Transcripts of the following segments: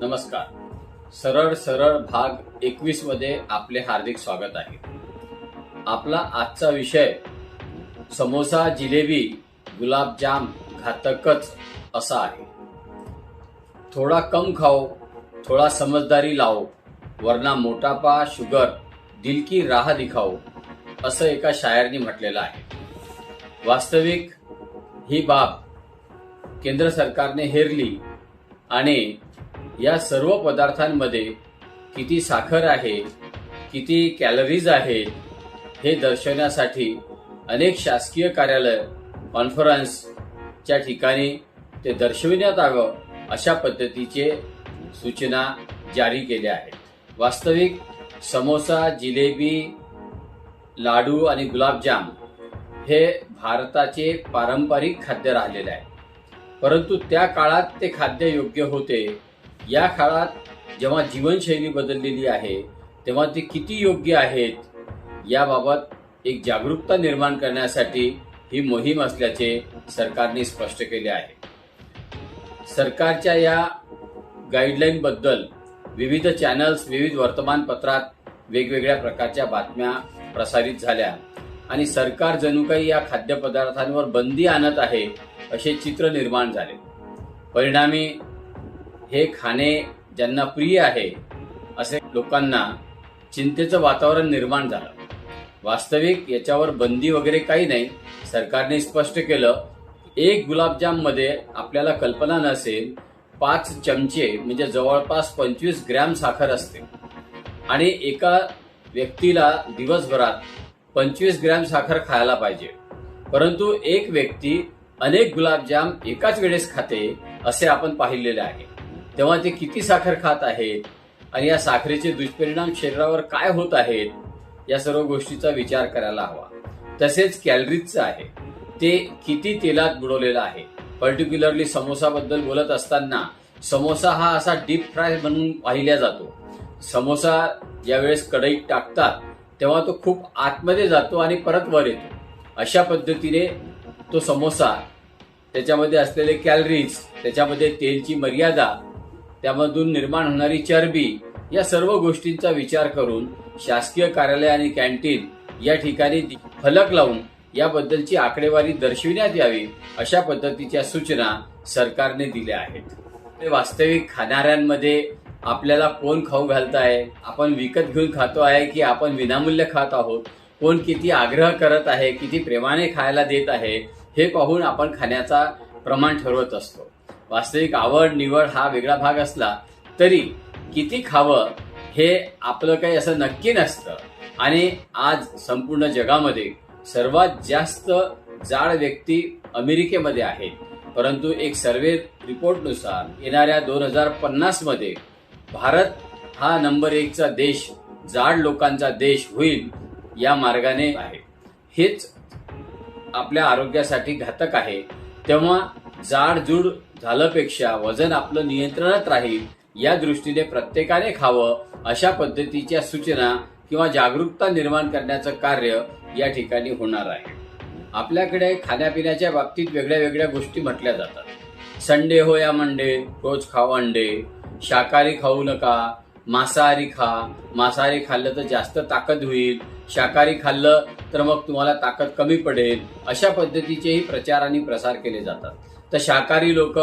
नमस्कार. सरळ सरळ भाग एकवीसमध्ये आपले हार्दिक स्वागत आहे. आपला आजचा विषय समोसा जिलेबी गुलाबजाम घातकच असा आहे. थोडा कम खाओ थोडा समजदारी लावो वरना मोटापा शुगर दिल की राह दिखाओ असं एका शायरनी म्हटलेलं आहे. वास्तविक ही बाब केंद्र सरकारने हेरली आणि या सर्व पदार्थांमध्ये किती साखर आहे किती कॅलरीज आहे हे दर्शवण्यासाठी अनेक शासकीय कार्यालय कॉन्फरन्सच्या ठिकाणी ते दर्शविण्यात यावं अशा पद्धतीचे सूचना जारी केल्या आहेत. वास्तविक समोसा जिलेबी लाडू आणि गुलाबजाम हे भारताचे पारंपरिक खाद्य राहिलेले आहे. परंतु त्या काळात ते खाद्य योग्य होते या काळात जेव्हा जीवनशैली बदललेली आहे तेव्हा ते किती योग्य आहेत याबाबत एक जागरूकता निर्माण करण्यासाठी ही मोहीम असल्याचे सरकारने स्पष्ट केले आहे. सरकारच्या या गाईडलाईनबद्दल विविध चॅनल्स विविध वर्तमानपत्रात वेगवेगळ्या प्रकारच्या बातम्या प्रसारित झाल्या आणि सरकार जणू काही या खाद्यपदार्थांवर बंदी आणत आहे असे चित्र निर्माण झाले. परिणामी हे खाणे ज्यांना प्रिय आहे असे लोकांना चिंतेचं वातावरण निर्माण झालं. वास्तविक याच्यावर बंदी वगैरे काही नाही. सरकारने स्पष्ट केलं एक गुलाबजाममध्ये आपल्याला कल्पना नसेल पाच चमचे म्हणजे जवळपास पंचवीस ग्रॅम साखर असते. आणि एका व्यक्तीला दिवसभरात पंचवीस ग्रॅम साखर खायला पाहिजे. परंतु एक व्यक्ती अनेक गुलाबजाम एकाच वेळेस खाते असे आपण पाहिलेले आहे. तेव्हा ते किती साखर खात आहेत आणि या साखरेचे दुष्परिणाम शरीरावर काय होत आहेत या सर्व गोष्टीचा विचार करायला हवा. तसेच कॅलरीजचं आहे. ते किती तेलात बुडवलेलं आहे. पर्टिक्युलरली समोसाबद्दल बोलत असताना समोसा हा असा डीप फ्राय म्हणून पाहिला जातो. समोसा ज्यावेळेस कढईत टाकतात तेव्हा तो खूप आतमध्ये जातो आणि परत वर येतो. अशा पद्धतीने तो समोसा त्याच्यामध्ये असलेले कॅलरीज त्याच्यामध्ये तेलची मर्यादा त्यामधून निर्माण होणारी चरबी या सर्व गोष्टींचा विचार करून शासकीय कार्यालय आणि कॅन्टीन या ठिकाणी फलक लावून याबद्दलची आकडेवारी दर्शविण्यात यावी अशा पद्धतीच्या सूचना सरकारने दिल्या आहेत. ते वास्तविक खाणाऱ्यांमध्ये आपल्याला कोण खाऊ घालत आहे आपण विकत घेऊन खातो आहे की आपण विनामूल्य खात आहोत? कोण किती आग्रह करत आहे? किती प्रेमाने खायला देत आहे? हे पाहून आपण खाण्याचा प्रमाण ठरवत असतो. वास्तविक आवड निवड हा वेगळा भाग असला तरी किती खावं हे आपलं काही असं नक्की नसतं. आणि आज संपूर्ण जगामध्ये सर्वात जास्त जाड व्यक्ती अमेरिकेमध्ये आहेत. परंतु एक सर्वे रिपोर्टनुसार येणाऱ्या दोन हजार पन्नासमध्ये भारत हा नंबर एकचा देश जाड लोकांचा देश होईल या मार्गाने आहे. हेच आपल्या आरोग्यासाठी घातक आहे. तेव्हा जाडजूड झाल्यापेक्षा वजन आपलं नियंत्रणात राहील या दृष्टीने प्रत्येकाने खावं अशा पद्धतीच्या सूचना किंवा जागरूकता निर्माण करण्याचं कार्य या ठिकाणी होणार आहे. आपल्याकडे खाण्यापिण्याच्या बाबतीत वेगळ्या वेगळ्या गोष्टी म्हटल्या जातात. संडे हो या मंडे रोज खाऊ अंडे शाकाहारी खाऊ नका मांसाहारी खा मांसाहारी खाल्लं तर जास्त ताकद होईल शाकाहारी खाल्लं तर मग तुम्हाला ताकद कमी पडेल अशा पद्धतीचेही प्रचार आणि प्रसार केले जातात. तर शाकाहारी लोक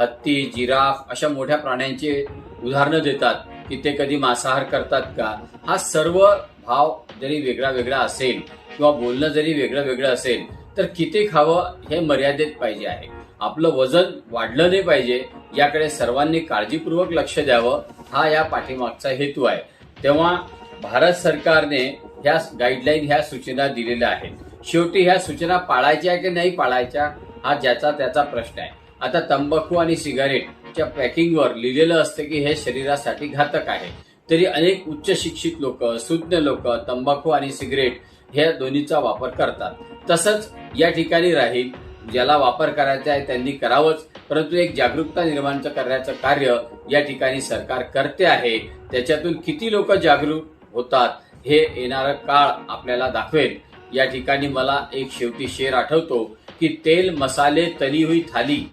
हत्ती जिराफ अशा मोठ्या प्राण्यांचे उदाहरणं देतात की ते कधी मांसाहार करतात का? हा सर्व भाव जरी वेगळा वेगळा असेल किंवा बोलणं जरी वेगळं वेगळं असेल तर किती खावं हे मर्यादित पाहिजे आहे. आपलं वजन वाढलं नाही पाहिजे याकडे सर्वांनी काळजीपूर्वक लक्ष द्यावं हा या पाठीमागचा हेतू आहे. तेव्हा भारत सरकारने ह्या गाईडलाईन ह्या सूचना दिलेल्या आहेत. शेवटी ह्या सूचना पाळायच्या की नाही पाळायच्या? हा ज्याचा त्याचा प्रश्न आहे. आता तंबाखू आणि सिगारेटच्या पॅकिंगवर लिहिलेलं असतं की हे शरीरासाठी घातक आहे. तरी अनेक उच्च शिक्षित लोक सुज्ञ लोक तंबाखू आणि सिगरेट ह्या दोन्हीचा वापर करतात. तसंच या ठिकाणी राहील ज्याला वापर करायचा आहे त्यांनी करावंच परंतु एक जागरूकता निर्माण करण्याचं कार्य या ठिकाणी सरकार करते आहे. त्याच्यातून किती लोक जागरूक होतात हे येणारा काळ आपल्याला दाखवेल. या ठिकाणी मला एक शेवटी शेर आठवतो की तेल मसाले तली हुई थाली.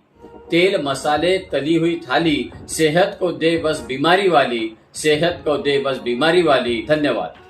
तेल मसाले तली हुई थाली. सेहत को दे बस बीमारी वाली. सेहत को दे बस बीमारी वाली. धन्यवाद.